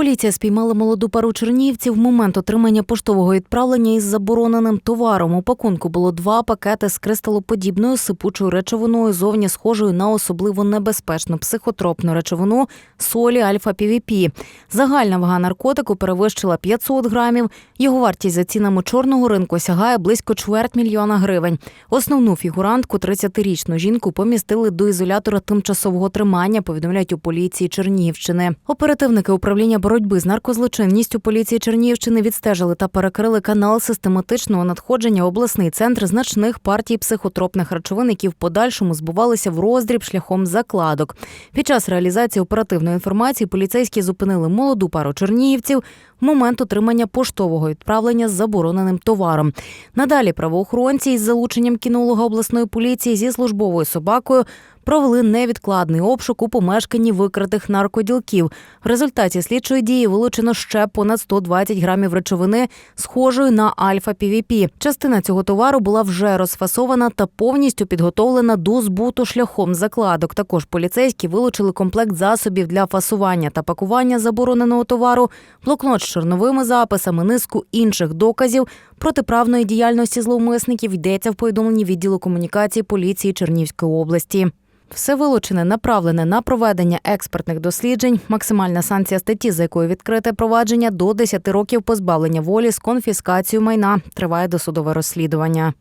Поліція спіймала молоду пару чернігівців в момент отримання поштового відправлення із забороненим товаром. У пакунку було два пакети з кристалоподібною сипучою речовиною, зовні схожою на особливо небезпечну психотропну речовину солі альфа-півіпі. Загальна вага наркотику перевищила 500 грамів. Його вартість за цінами чорного ринку сягає близько чверть мільйона гривень. Основну фігурантку, 30-річну жінку, помістили до ізолятора тимчасового тримання. Повідомляють у поліції Чернігівщини. Оперативники управління боротьби з наркозлочинністю поліції Чернігівщини відстежили та перекрили канал систематичного надходження в обласний центр значних партій психотропних речовин, які в подальшому збувалися в роздріб шляхом закладок. Під час реалізації оперативної інформації поліцейські зупинили молоду пару чернігівців в момент отримання поштового відправлення з забороненим товаром. Надалі правоохоронці із залученням кінолога обласної поліції зі службовою собакою провели невідкладний обшук у помешканні викритих наркоділків. В результаті слідчої дії вилучено ще понад 120 грамів речовини, схожої на альфа-півіпі. Частина цього товару була вже розфасована та повністю підготовлена до збуту шляхом закладок. Також поліцейські вилучили комплект засобів для фасування та пакування забороненого товару, блокнот з чорновими записами, низку інших доказів протиправної діяльності зловмисників йдеться в повідомленні відділу комунікації поліції Чернівської області. Все вилучене направлене на проведення експертних досліджень. Максимальна санкція статті, за якою відкрите провадження до 10 років позбавлення волі з конфіскацією майна. Триває досудове розслідування.